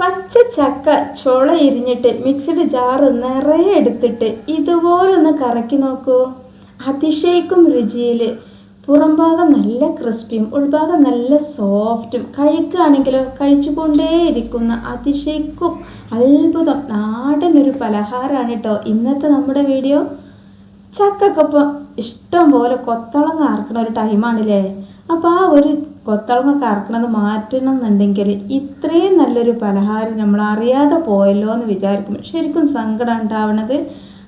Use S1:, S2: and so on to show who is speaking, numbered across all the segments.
S1: പച്ച ചക്ക ചുള ഇരിഞ്ഞിട്ട് മിക്സിഡ് ജാറ് നിറയെ എടുത്തിട്ട് ഇതുപോലൊന്ന് കറക്കി നോക്കൂ. അതിശയിക്കും രുചിയിൽ പുറംഭാഗം നല്ല ക്രിസ്പിയും ഉൾഭാഗം നല്ല സോഫ്റ്റും കഴിക്കുകയാണെങ്കിലോ കഴിച്ചുകൊണ്ടേയിരിക്കുന്ന അതിശയിക്കും അത്ഭുതം. നാടനൊരു പലഹാരമാണ് കേട്ടോ ഇന്നത്തെ നമ്മുടെ വീഡിയോ. ചക്കക്കൊപ്പം ഇഷ്ടം പോലെ കൊത്തളങ്ങ ആർക്കണ ഒരു ടൈമാണില്ലേ അപ്പോൾ ആ ഒരു കൊത്തളങ്ങ കറക്കണത് മാറ്റണം എന്നുണ്ടെങ്കിൽ ഇത്രയും നല്ലൊരു പലഹാരം നമ്മൾ അറിയാതെ പോയല്ലോ എന്ന് വിചാരിക്കും ശരിക്കും സങ്കടം ഉണ്ടാവണത്.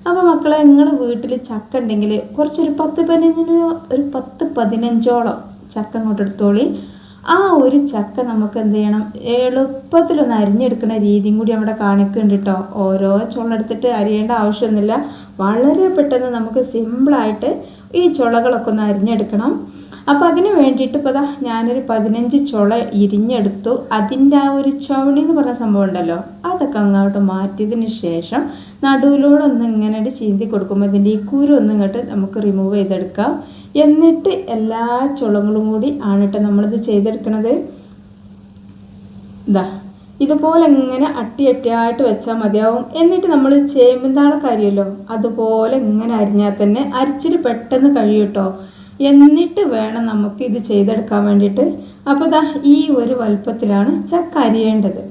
S1: അപ്പോൾ മക്കളെ നിങ്ങൾ വീട്ടിൽ ചക്ക ഉണ്ടെങ്കിൽ കുറച്ചൊരു പത്ത് പതിനഞ്ചിന് ഒരു പത്ത് പതിനഞ്ചോളം ചക്ക അങ്ങോട്ട് എടുത്തോളി. ആ ഒരു ചക്ക നമുക്ക് എന്ത് ചെയ്യണം? എളുപ്പത്തിലൊന്ന് അരിഞ്ഞെടുക്കുന്ന രീതിയും കൂടി അവിടെ കാണിക്കുന്നുണ്ട് കേട്ടോ. ഓരോ ചുളെടുത്തിട്ട് അരിയേണ്ട ആവശ്യമൊന്നുമില്ല. വളരെ പെട്ടെന്ന് നമുക്ക് സിമ്പിളായിട്ട് ഈ ചുളകളൊക്കെ ഒന്ന് അരിഞ്ഞെടുക്കണം. അപ്പോൾ അതിന് വേണ്ടിയിട്ട് ഇപ്പോൾ ദാ ഞാനൊരു പതിനഞ്ച് ചുള ഇരിഞ്ഞെടുത്തു. അതിന്റെ ആ ഒരു ചവിളി എന്ന് പറഞ്ഞ സംഭവം ഉണ്ടല്ലോ അതൊക്കെ അങ്ങോട്ട് മാറ്റിയതിന് ശേഷം നടുവിലൂടെ ഒന്ന് ഇങ്ങനെ ചീന്തി കൊടുക്കുമ്പോൾ ഇതിന്റെ ഈ കുരു ഒന്ന് ഇങ്ങോട്ട് നമുക്ക് റിമൂവ് ചെയ്തെടുക്കാം. എന്നിട്ട് എല്ലാ ചുളങ്ങളും കൂടി ആണ് കേട്ടോ നമ്മളിത് ചെയ്തെടുക്കണത്. ഇതാ ഇതുപോലെ ഇങ്ങനെ അട്ടി അട്ടിയായിട്ട് വെച്ചാൽ മതിയാവും. എന്നിട്ട് നമ്മൾ ചേമ്പന്താളൊക്കെ അരിയല്ലോ അതുപോലെ ഇങ്ങനെ അരിഞ്ഞാൽ തന്നെ അരിച്ചിട്ട് പെട്ടെന്ന് കഴിയും കേട്ടോ എന്നിട്ട് വേണം നമുക്ക് ഇത് ചെയ്തെടുക്കാൻ വേണ്ടിയിട്ട്. അപ്പോൾ ദാ ഈ ഒരു വലുപ്പത്തിലാണ് ചക്ക അരിയേണ്ടത്.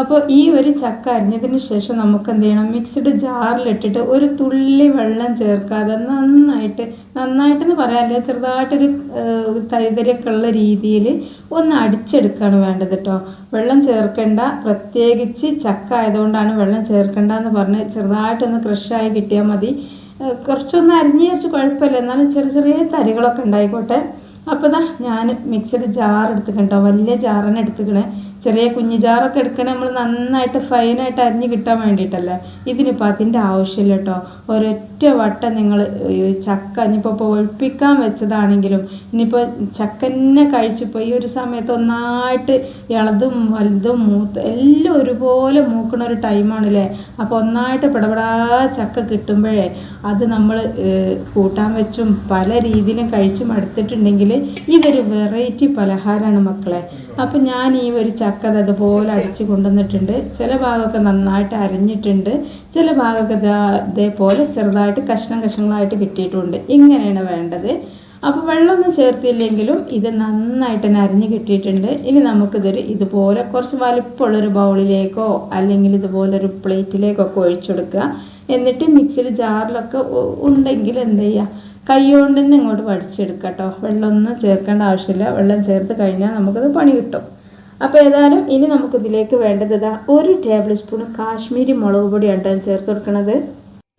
S1: അപ്പോൾ ഈ ഒരു ചക്ക അരിഞ്ഞതിന് ശേഷം നമുക്ക് എന്ത് ചെയ്യണം? മിക്സ്ഡ് ജാറിലിട്ടിട്ട് ഒരു തുള്ളി വെള്ളം ചേർക്കാതെ നന്നായിട്ട് നന്നായിട്ടെന്ന് പറയാനില്ല ചെറുതായിട്ടൊരു തൈതരൊക്കെ ഉള്ള രീതിയിൽ ഒന്ന് അടിച്ചെടുക്കുകയാണ് വേണ്ടത് കേട്ടോ വെള്ളം ചേർക്കേണ്ട പ്രത്യേകിച്ച് ചക്ക ആയതുകൊണ്ടാണ് വെള്ളം ചേർക്കേണ്ട എന്ന് പറഞ്ഞ് ചെറുതായിട്ടൊന്ന് ക്രഷായി കിട്ടിയാൽ മതി. കുറച്ചൊന്ന് അരിഞ്ഞ് വെച്ച് കുഴപ്പമില്ല. എന്നാലും ചെറിയ ചെറിയ തരികളൊക്കെ ഉണ്ടായിക്കോട്ടെ. അപ്പോൾ ഞാൻ മിക്സർ ജാർ എടുത്തിട്ടുണ്ടോ. വലിയ ജാറിനെ എടുത്തുക്കണേ ചെറിയ കുഞ്ഞു ജാറൊക്കെ എടുക്കണേ നമ്മൾ നന്നായിട്ട് ഫൈനായിട്ട് അരിഞ്ഞ് കിട്ടാൻ വേണ്ടിയിട്ടല്ലേ? ഇതിനിപ്പോൾ അതിന്റെ ആവശ്യമില്ല കേട്ടോ. ഒരൊറ്റ വട്ടം നിങ്ങൾ ചക്ക ഇനിയിപ്പോൾ ഇപ്പോൾ ഒഴിപ്പിക്കാൻ വെച്ചതാണെങ്കിലും ഇനിയിപ്പോൾ ചക്കന്നെ കഴിച്ചിപ്പോൾ ഈ ഒരു സമയത്ത് ഒന്നായിട്ട് ഇളതും വലുതും മൂത്ത് എല്ലാം ഒരുപോലെ മൂക്കണ ഒരു ടൈമാണല്ലേ അപ്പോൾ ഒന്നായിട്ട് പിടപെടാ ചക്ക കിട്ടുമ്പോഴേ അത് നമ്മൾ കൂട്ടാൻ വെച്ചും പല രീതിയിലും കഴിച്ച് മടുത്തിട്ടുണ്ടെങ്കിൽ ഇതൊരു വെറൈറ്റി പലഹാരമാണ് മക്കളെ. അപ്പം ഞാൻ ഈ ഒരു ചക്ക അതുപോലെ അടിച്ച് കൊണ്ടുവന്നിട്ടുണ്ട്. ചില ഭാഗമൊക്കെ നന്നായിട്ട് അരിഞ്ഞിട്ടുണ്ട്. ചില ഭാഗമൊക്കെ ഇതേപോലെ ചെറുതായിട്ട് കഷ്ണം കഷ്ണങ്ങളായിട്ട് കിട്ടിയിട്ടുണ്ട്. ഇങ്ങനെയാണ് വേണ്ടത്. അപ്പോൾ വെള്ളമൊന്നും ചേർത്തില്ലെങ്കിലും ഇത് നന്നായിട്ട് തന്നെ അരിഞ്ഞ് കിട്ടിയിട്ടുണ്ട്. ഇനി നമുക്കിതൊരു ഇതുപോലെ കുറച്ച് വലിപ്പമുള്ളൊരു ബൗളിലേക്കോ അല്ലെങ്കിൽ ഇതുപോലൊരു പ്ലേറ്റിലേക്കൊക്കെ ഒഴിച്ചെടുക്കുക എന്നിട്ട് മിക്സിയിൽ ജാറിലൊക്കെ ഉണ്ടെങ്കിൽ എന്ത് ചെയ്യുക? കൈ കൊണ്ട് തന്നെ ഇങ്ങോട്ട് പഠിച്ചെടുക്കുക കേട്ടോ വെള്ളമൊന്നും ചേർക്കേണ്ട ആവശ്യമില്ല. വെള്ളം ചേർത്ത് കഴിഞ്ഞാൽ നമുക്കത് പണി കിട്ടും. അപ്പോൾ ഏതായാലും ഇനി നമുക്കിതിലേക്ക് വേണ്ടത് ഇതാ ഒരു ടേബിൾ സ്പൂൺ കാശ്മീരി മുളക് പൊടിയാണ് കേട്ടോ ചേർത്ത് കൊടുക്കണത്.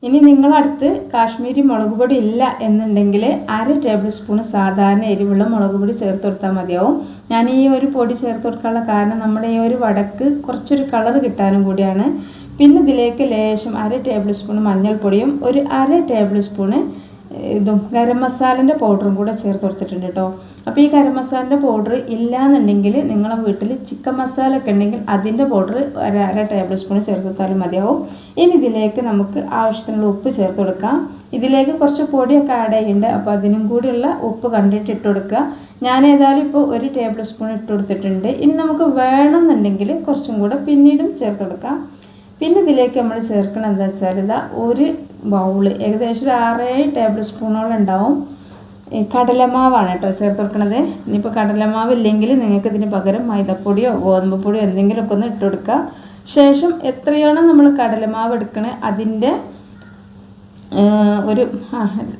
S1: ഇനി നിങ്ങളടുത്ത് കാശ്മീരി മുളക് പൊടി ഇല്ല എന്നുണ്ടെങ്കിൽ അര ടേബിൾ സ്പൂൺ സാധാരണ എരിവുള്ള മുളക് പൊടി ചേർത്ത് കൊടുത്താൽ മതിയാവും. ഞാൻ ഈ ഒരു പൊടി ചേർത്ത് കൊടുക്കാനുള്ള കാരണം നമ്മുടെ ഈ ഒരു വടക്ക് കുറച്ചൊരു കളർ കിട്ടാനും കൂടിയാണ്. പിന്നെ ഇതിലേക്ക് ലേശം അര ടേബിൾ സ്പൂൺ മഞ്ഞൾപ്പൊടിയും ഒരു അര ടേബിൾ സ്പൂണ് ഇതും ഗരം മസാലന്റെ പൗഡറും കൂടെ ചേർത്ത് കൊടുത്തിട്ടുണ്ട് കേട്ടോ. അപ്പോൾ ഈ ഗരം മസാലന്റെ പൗഡർ ഇല്ലാന്നുണ്ടെങ്കിൽ നിങ്ങളെ വീട്ടിൽ ചിക്കൻ മസാല ഒക്കെ ഉണ്ടെങ്കിൽ അതിന്റെ പൗഡർ ഒരു അര ടേബിൾ സ്പൂൺ ചേർത്താലും മതിയാവും. ഇനി ഇതിലേക്ക് നമുക്ക് ആവശ്യത്തിനുള്ള ഉപ്പ് ചേർത്ത് കൊടുക്കാം. ഇതിലേക്ക് കുറച്ച് പൊടിയൊക്കെ ആഡ് ചെയ്യുന്നുണ്ട് അപ്പോൾ അതിനും കൂടിയുള്ള ഉപ്പ് കണ്ടിട്ട് ഇട്ട് കൊടുക്കുക. ഞാൻ ഏതായാലും ഇപ്പോൾ ഒരു ടേബിൾ സ്പൂൺ ഇട്ട് കൊടുത്തിട്ടുണ്ട്. ഇനി നമുക്ക് വേണമെന്നുണ്ടെങ്കിൽ കുറച്ചും കൂടെ പിന്നീടും ചേർത്ത് കൊടുക്കാം. പിന്നെ ഇതിലേക്ക് നമ്മൾ ചേർക്കണം എന്താ വെച്ചാൽ ഇതാ ഒരു ബൗൾ. ഏകദേശം ഒരു ആറ് ടേബിൾ സ്പൂണോളം ഉണ്ടാവും. കടലമാവാണ് കേട്ടോ ചേർത്ത് കൊടുക്കണത്. ഇനിയിപ്പോൾ കടലമാവ് ഇല്ലെങ്കിൽ നിങ്ങൾക്ക് ഇതിന് പകരം മൈദപ്പൊടിയോ ഗോതമ്പ് പൊടിയോ എന്തെങ്കിലുമൊക്കെ ഒന്ന് ഇട്ട് കൊടുക്കുക. ശേഷം എത്രയാണോ നമ്മൾ കടലമാവ് എടുക്കണേ അതിന്റെ ഒരു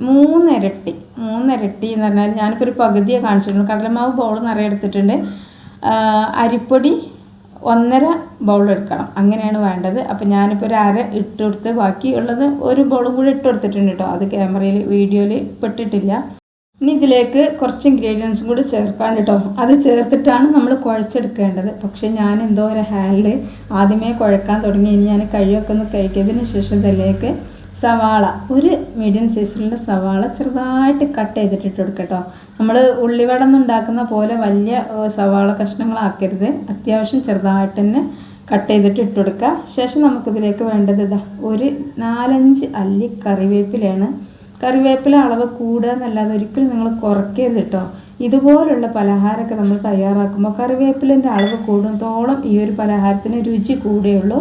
S1: മൂന്നിരട്ടി മൂന്നിരട്ടി എന്ന് പറഞ്ഞാൽ ഞാനിപ്പോൾ ഒരു പകുതിയെ കാണിച്ചിട്ടുണ്ട് കടലമാവ് ബൗൾ നിറയെ എടുത്തിട്ടുണ്ട്. അരിപ്പൊടി ഒന്നര ബൗൾ എടുക്കണം. അങ്ങനെയാണ് വേണ്ടത്. അപ്പം ഞാനിപ്പോൾ ഒരു അര ഇട്ട് കൊടുത്ത് ബാക്കി ഉള്ളത് ഒരു ബൗളും കൂടി ഇട്ട് കൊടുത്തിട്ടുണ്ട് കേട്ടോ അത് ക്യാമറയിൽ വീഡിയോയിൽ പെട്ടിട്ടില്ല. ഇനി ഇതിലേക്ക് കുറച്ച് ഇൻഗ്രീഡിയൻസും കൂടി ചേർക്കാൻ കേട്ടോ അത് ചേർത്തിട്ടാണ് നമ്മൾ കുഴച്ചെടുക്കേണ്ടത്. പക്ഷേ ഞാൻ എന്തോ ഒരു ഹാൻഡിൽ ആദ്യമേ കുഴക്കാൻ തുടങ്ങി. ഇനി ഞാൻ കഴിയൊക്കെ ഒന്ന് കഴിക്കിയതിന് ശേഷം ഇതിലേക്ക് സവാള. ഒരു മീഡിയം സൈസിലുള്ള സവാള ചെറുതായിട്ട് കട്ട് ചെയ്തിട്ട് ഇട്ട് കൊടുക്കട്ടോ. നമ്മൾ ഉള്ളിവടം ഉണ്ടാക്കുന്ന പോലെ വലിയ സവാള കഷ്ണങ്ങളാക്കരുത്. അത്യാവശ്യം ചെറുതായിട്ട് തന്നെ കട്ട് ചെയ്തിട്ട് ഇട്ട് കൊടുക്കുക. ശേഷം നമുക്കിതിലേക്ക് വേണ്ടത് ഇതാ ഒരു നാലഞ്ച് അല്ലി കറിവേപ്പിലയാണ്. കറിവേപ്പില അളവ് കൂടുക എന്നല്ലാതെ ഒരിക്കലും നിങ്ങൾ കുറയ്ക്കരുത് കേട്ടോ ഇതുപോലുള്ള പലഹാരമൊക്കെ നമ്മൾ തയ്യാറാക്കുമ്പോൾ കറിവേപ്പിലിന്റെ അളവ് കൂടുന്നതോളം ഈ ഒരു പലഹാരത്തിന് രുചി കൂടെയുള്ളൂ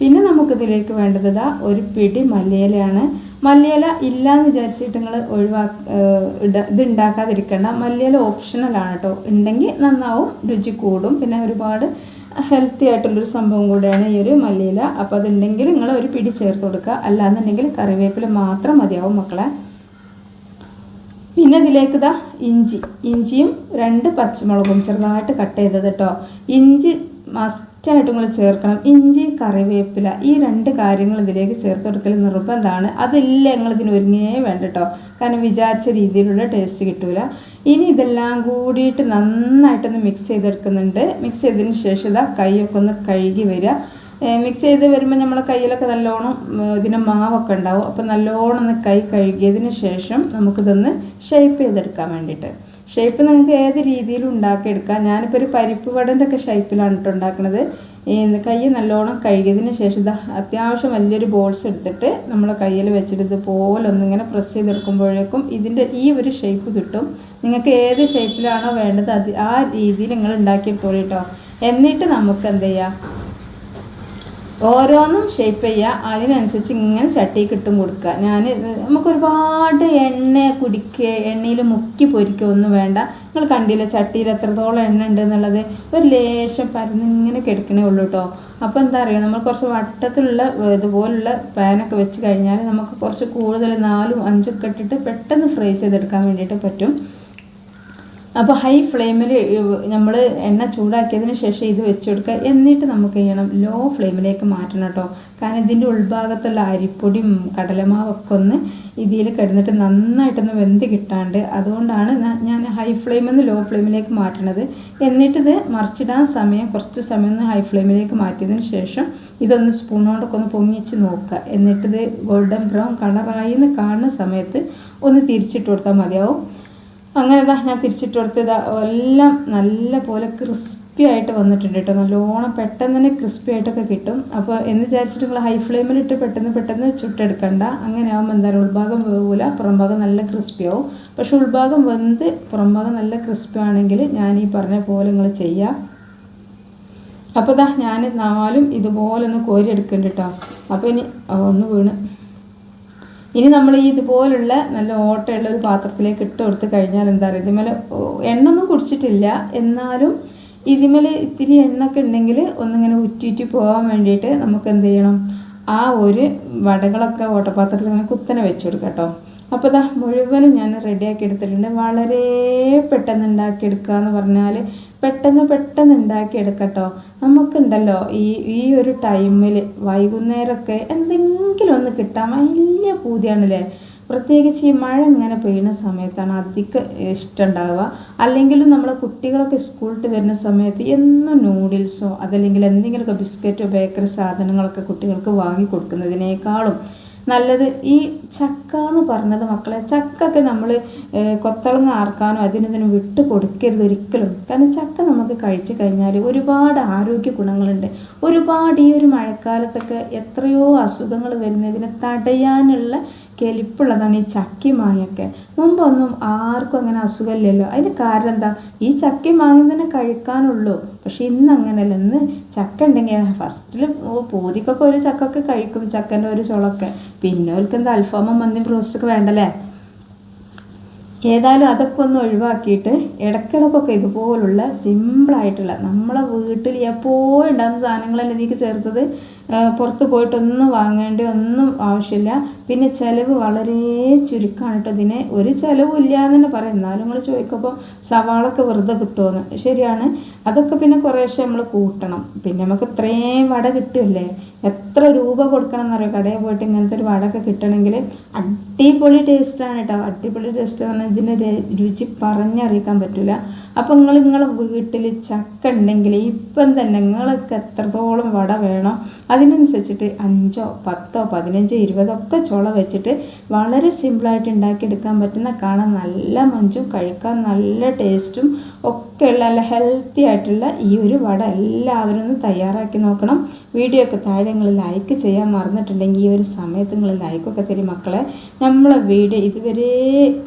S1: പിന്നെ നമുക്കിതിലേക്ക് വേണ്ടത് ഇതാ ഒരു പിടി മല്ലിയിലയാണ്. മല്ലിയില ഇല്ലയെന്ന് വിചാരിച്ചിട്ട് നിങ്ങൾ ഒഴിവാ ഇത് ഉണ്ടാക്കാതിരിക്കേണ്ട മല്ലിയില ഓപ്ഷണലാണ് കേട്ടോ ഉണ്ടെങ്കിൽ നന്നാവും രുചി കൂടും. പിന്നെ ഒരുപാട് ഹെൽത്തി ആയിട്ടുള്ളൊരു സംഭവം കൂടിയാണ് ഈ ഒരു മല്ലിയില. അപ്പോൾ അതുണ്ടെങ്കിൽ നിങ്ങൾ ഒരു പിടി ചേർത്ത് കൊടുക്കുക അല്ലാന്നുണ്ടെങ്കിൽ കറിവേപ്പില മാത്രം മതിയാവും മക്കളെ. പിന്നെ ഇതിലേക്ക് ഇതാ ഇഞ്ചി. ഇഞ്ചിയും രണ്ട് പച്ചമുളകും ചെറുതായിട്ട് കട്ട് ചെയ്തത് കേട്ടോ ഇഞ്ചി മസ്റ്റായിട്ട് നിങ്ങൾ ചേർക്കണം. ഇഞ്ചി കറിവേപ്പില ഈ രണ്ട് കാര്യങ്ങൾ ഇതിലേക്ക് ചേർത്ത് കൊടുക്കൽ നിർബന്ധമാണ്. അതില്ല നിങ്ങൾ ഇതിന് ഒരുങ്ങേ വേണ്ട കേട്ടോ കാരണം വിചാരിച്ച രീതിയിലുള്ള ടേസ്റ്റ് കിട്ടൂല. ഇനി ഇതെല്ലാം കൂടിയിട്ട് നന്നായിട്ടൊന്ന് മിക്സ് ചെയ്തെടുക്കുന്നുണ്ട്. മിക്സ് ചെയ്തതിന് ശേഷം ഇതാ കൈയൊക്കെ ഒന്ന് കഴുകി വരിക മിക്സ് ചെയ്ത് വരുമ്പോൾ നമ്മളെ കയ്യിലൊക്കെ നല്ലോണം ഇതിന് മാവൊക്കെ ഉണ്ടാവും. അപ്പോൾ നല്ലോണം ഒന്ന് കൈ കഴുകിയതിന് ശേഷം നമുക്കിതൊന്ന് ഷേപ്പ് ചെയ്തെടുക്കാൻ വേണ്ടിയിട്ട്. ഷേപ്പ് നിങ്ങൾക്ക് ഏത് രീതിയിലും ഉണ്ടാക്കിയെടുക്കാം? ഞാനിപ്പോൾ ഒരു പരിപ്പ് വടന്റെ ഒക്കെ ഷേപ്പിലാണ് കേട്ടോ ഉണ്ടാക്കുന്നത് കൈ നല്ലോണം കഴുകിയതിന് ശേഷം ഇതാ അത്യാവശ്യം വലിയൊരു ബോൾസ് എടുത്തിട്ട് നമ്മൾ കയ്യിൽ വെച്ചിട്ട് ഇതുപോലെ ഒന്നിങ്ങനെ പ്രസ് ചെയ്തെടുക്കുമ്പോഴേക്കും ഇതിന്റെ ഈ ഒരു ഷേപ്പ് കിട്ടും. നിങ്ങൾക്ക് ഏത് ഷേപ്പിലാണോ വേണ്ടത് അത് ആ രീതിയിൽ നിങ്ങൾ ഉണ്ടാക്കിയെടുത്തോളൂ കേട്ടോ എന്നിട്ട് നമുക്ക് എന്ത് ചെയ്യാം? ഓരോന്നും ഷേപ്പ് ചെയ്യുക അതിനനുസരിച്ച് ഇങ്ങനെ ചട്ടി കിട്ടും കൊടുക്കുക ഞാൻ നമുക്ക് ഒരുപാട് എണ്ണ കുടിക്കുക എണ്ണയിൽ മുക്കി പൊരിക്കുക ഒന്നും വേണ്ട. നിങ്ങൾ കണ്ടില്ല ചട്ടിയിൽ എത്രത്തോളം എണ്ണ ഉണ്ട് എന്നുള്ളത്? ഒരു ലേശം പരന്ന് ഇങ്ങനെ കിടക്കണേ ഉള്ളൂ കേട്ടോ അപ്പോൾ എന്താ പറയുക നമ്മൾ കുറച്ച് വട്ടത്തിലുള്ള ഇതുപോലുള്ള പാനൊക്കെ വെച്ച് കഴിഞ്ഞാൽ നമുക്ക് കുറച്ച് കൂടുതൽ നാലും അഞ്ചൊക്കെ ഇട്ടിട്ട് പെട്ടെന്ന് ഫ്രൈ ചെയ്തെടുക്കാൻ വേണ്ടിയിട്ട് പറ്റും. അപ്പോൾ ഹൈ ഫ്ലെയിമിൽ നമ്മൾ എണ്ണ ചൂടാക്കിയതിന് ശേഷം ഇത് വെച്ചെടുക്കുക എന്നിട്ട് നമുക്ക് ചെയ്യണം. ലോ ഫ്ലെയിമിലേക്ക് മാറ്റണം കേട്ടോ. കാരണം ഇതിന്റെ ഉൾഭാഗത്തുള്ള അരിപ്പൊടിയും കടലമാവൊക്കെ ഒന്ന് ഇതിൽ കിടന്നിട്ട് നന്നായിട്ടൊന്ന് വെന്ത് കിട്ടാണ്ട് അതുകൊണ്ടാണ് ഞാൻ ഹൈ ഫ്ലെയിമിൽ നിന്ന് ലോ ഫ്ലെയിമിലേക്ക് മാറ്റണത്. എന്നിട്ട് ഇത് മറിച്ചിടാൻ സമയം കുറച്ച് സമയം ഒന്ന് ഹൈ ഫ്ലെയിമിലേക്ക് മാറ്റിയതിന് ശേഷം ഇതൊന്ന് സ്പൂണോടൊക്കെ ഒന്ന് പൊങ്ങിച്ച് നോക്കുക എന്നിട്ടിത് ഗോൾഡൻ ബ്രൗൺ കളറായി എന്ന് കാണുന്ന സമയത്ത് ഒന്ന് തിരിച്ചിട്ട് കൊടുത്താൽ മതിയാവും. അങ്ങനെ ഇതാ ഞാൻ തിരിച്ചിട്ട് കൊടുത്തത് എല്ലാം നല്ല പോലെ ക്രിസ്പി ആയിട്ട് വന്നിട്ടുണ്ട് കേട്ടോ നല്ലോണം പെട്ടെന്ന് തന്നെ ക്രിസ്പി ആയിട്ടൊക്കെ കിട്ടും. അപ്പോൾ എന്ന് വിചാരിച്ചിട്ട് നിങ്ങൾ ഹൈ ഫ്ലെയിമിലിട്ട് പെട്ടെന്ന് പെട്ടെന്ന് ചുട്ടെടുക്കണ്ട. അങ്ങനെ ആകുമ്പോൾ എന്തായാലും ഉൾഭാഗം വേവൂല. പുറംഭാഗം നല്ല ക്രിസ്പി ആവും. പക്ഷെ ഉൾഭാഗം വെന്ത് പുറംഭാഗം നല്ല ക്രിസ്പി ആണെങ്കിൽ ഞാൻ ഈ പറഞ്ഞ പോലെ നിങ്ങൾ ചെയ്യാം. അപ്പോൾ ഇതാ ഞാൻ നാലും ഇതുപോലെ ഒന്ന് കോരി എടുക്കുന്നുണ്ട് കേട്ടോ അപ്പോൾ ഇനി ഒന്ന് വീണ്. ഇനി നമ്മൾ ഈ ഇതുപോലുള്ള നല്ല ഓട്ടയുള്ള ഒരു പാത്രത്തിലേക്ക് ഇട്ട് കൊടുത്ത് കഴിഞ്ഞാൽ എന്താ പറയുക ഇതിമേൽ എണ്ണൊന്നും കുടിച്ചിട്ടില്ല. എന്നാലും ഇതിമേൽ ഇത്തിരി എണ്ണൊക്കെ ഉണ്ടെങ്കിൽ ഒന്നിങ്ങനെ ഉറ്റിറ്റി പോകാൻ വേണ്ടിയിട്ട് നമുക്ക് എന്ത് ചെയ്യണം? ആ ഒരു വടകളൊക്കെ ഓട്ടപാത്രത്തിൽ ഇങ്ങനെ കുത്തനെ വെച്ച് കൊടുക്കാം കേട്ടോ. അപ്പോൾ ഇതാ മുഴുവനും ഞാൻ റെഡിയാക്കി എടുത്തിട്ടുണ്ട്. വളരെ പെട്ടെന്ന് ഉണ്ടാക്കിയെടുക്കുക എന്ന് പറഞ്ഞാൽ പെട്ടെന്ന് പെട്ടെന്ന് ഉണ്ടാക്കിയെടുക്കട്ടോ. നമുക്കുണ്ടല്ലോ ഈ ഈ ഒരു ടൈമിൽ വൈകുന്നേരമൊക്കെ എന്തെങ്കിലും ഒന്ന് കിട്ടാൻ വലിയ പൂതിയാണല്ലേ? പ്രത്യേകിച്ച് ഈ മഴ ഇങ്ങനെ പെയ്യുന്ന സമയത്താണ് അധികം ഇഷ്ടമുണ്ടാവുക. അല്ലെങ്കിലും നമ്മളെ കുട്ടികളൊക്കെ സ്കൂളിൽ വരുന്ന സമയത്ത് എന്നും നൂഡിൽസോ അതല്ലെങ്കിൽ എന്തെങ്കിലുമൊക്കെ ബിസ്ക്കറ്റോ ബേക്കറി സാധനങ്ങളൊക്കെ കുട്ടികൾക്ക് വാങ്ങി കൊടുക്കുന്നതിനേക്കാളും നല്ലത്. ഈ ചക്ക എന്ന് പറഞ്ഞത് മക്കളെ ചക്കൊക്കെ നമ്മൾ കൊത്തളങ്ങ ആർക്കാനോ അതിനൊന്നും വിട്ടു കൊടുക്കരുത് ഒരിക്കലും. കാരണം ചക്ക നമുക്ക് കഴിച്ചു കഴിഞ്ഞാൽ ഒരുപാട് ആരോഗ്യ ഗുണങ്ങളുണ്ട്. ഒരുപാട് ഈ ഒരു മഴക്കാലത്തൊക്കെ എത്രയോ അസുഖങ്ങൾ വരുന്നതിനെ തടയാനുള്ള കെലിപ്പുള്ളതാണ് ഈ ചക്കി മാങ്ങയൊക്കെ. മുമ്പൊന്നും ആർക്കും അങ്ങനെ അസുഖമില്ലല്ലോ. അതിന് കാരണം എന്താ? ഈ ചക്കി മാങ്ങ തന്നെ കഴിക്കാനുള്ളൂ. പക്ഷെ ഇന്ന് അങ്ങനെയല്ല ഇന്ന് ചക്ക ഉണ്ടെങ്കിൽ ഫസ്റ്റിൽ പൂതിക്കൊക്കെ ഒരു ചക്കൊക്കെ കഴിക്കും. ചക്കന്റെ ഒരു ചുളൊക്കെ. പിന്നെ അവർക്ക് എന്താ അൽഫാമും മന്തിയും ബ്രോസ്റ്റൊക്കെ വേണ്ടല്ലേ? ഏതായാലും അതൊക്കെ ഒന്ന് ഒഴിവാക്കിയിട്ട് ഇടയ്ക്കിടക്കൊക്കെ ഇതുപോലുള്ള സിമ്പിളായിട്ടുള്ള നമ്മളെ വീട്ടിൽ എപ്പോഴും ഉണ്ടാകുന്ന സാധനങ്ങളല്ലേ ഇതിലേക്ക് ചേർത്തത്? പുറത്ത് പോയിട്ടൊന്നും വാങ്ങേണ്ട ഒന്നും ആവശ്യമില്ല. പിന്നെ ചിലവ് വളരെ ചുരുക്കമാണ് കേട്ടോ ഇതിന്. ഒരു ചിലവും ഇല്ല എന്ന് തന്നെ പറയാം. എന്നാലും നിങ്ങൾ ചോദിക്കുമ്പോൾ സവാളൊക്കെ വെറുതെ കിട്ടുമെന്ന് ശരിയാണ്. അതൊക്കെ പിന്നെ കുറേശ്ശെ നമ്മൾ കൂട്ടണം. പിന്നെ നമുക്ക് ഇത്രയും വട കിട്ടുമല്ലേ എത്ര രൂപ കൊടുക്കണം എന്നറിയോ കടയിൽ പോയിട്ട് ഇങ്ങനത്തെ ഒരു വടയൊക്കെ കിട്ടണമെങ്കിൽ അടിപൊളി ടേസ്റ്റാണ് കേട്ടോ. അടിപൊളി ടേസ്റ്റ് എന്ന് പറഞ്ഞാൽ ഇതിന്റെ രുചി പറഞ്ഞറിയിക്കാൻ പറ്റില്ല അപ്പോൾ നിങ്ങൾ നിങ്ങളെ വീട്ടിൽ ചക്ക ഉണ്ടെങ്കിൽ ഇപ്പം തന്നെ നിങ്ങൾക്ക് എത്രത്തോളം വട വേണോ അതിനനുസരിച്ചിട്ട് അഞ്ചോ പത്തോ പതിനഞ്ചോ ഇരുപതോ ഒക്കെ ചുള വെച്ചിട്ട് വളരെ സിമ്പിളായിട്ട് ഉണ്ടാക്കിയെടുക്കാൻ പറ്റുന്ന കാണാൻ നല്ല മഞ്ചും കഴിക്കാൻ നല്ല ടേസ്റ്റും ഒക്കെയുള്ള നല്ല ഹെൽത്തി ആയിട്ട് ആയിട്ടുള്ള ഈ ഒരു വട എല്ലാവരും ഒന്ന് തയ്യാറാക്കി നോക്കണം. വീഡിയോ ഒക്കെ താഴെ നിങ്ങൾ ലൈക്ക് ചെയ്യാൻ മറന്നിട്ടുണ്ടെങ്കിൽ ഈ ഒരു സമയത്ത് നിങ്ങൾ ലൈക്കൊക്കെ തരും മക്കളെ. നമ്മളെ വീഡിയോ ഇതുവരെ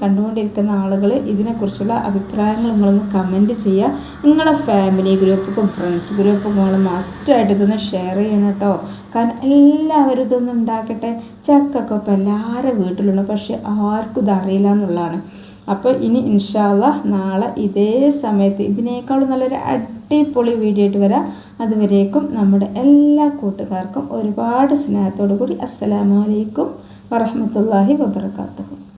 S1: കണ്ടുകൊണ്ടിരിക്കുന്ന ആളുകൾ ഇതിനെക്കുറിച്ചുള്ള അഭിപ്രായങ്ങൾ നിങ്ങളൊന്ന് കമന്റ് ചെയ്യുക. നിങ്ങളെ ഫാമിലി ഗ്രൂപ്പും ഫ്രണ്ട്സ് ഗ്രൂപ്പും നിങ്ങൾ മസ്റ്റായിട്ട് ഇതൊന്ന് ഷെയർ ചെയ്യണം കേട്ടോ. കാരണം എല്ലാവരും ഇതൊന്നും ഉണ്ടാക്കട്ടെ. ചക്കൊക്കെ ഇപ്പോൾ എല്ലാവരുടെ വീട്ടിലുണ്ട്. പക്ഷേ ആർക്കും ഇതറിയില്ല എന്നുള്ളതാണ്. അപ്പോൾ ഇനി ഇൻഷാല്ല നാളെ ഇതേ സമയത്ത് ഇതിനേക്കാളും നല്ലൊരു അടിപൊളി വീഡിയോ ആയിട്ട് വരാം. അതുവരേക്കും നമ്മുടെ എല്ലാ കൂട്ടുകാർക്കും ഒരുപാട് സ്നേഹത്തോടു കൂടി അസ്സലാമലൈക്കും വറഹമത്തല്ലാഹി വബർക്കാത്തു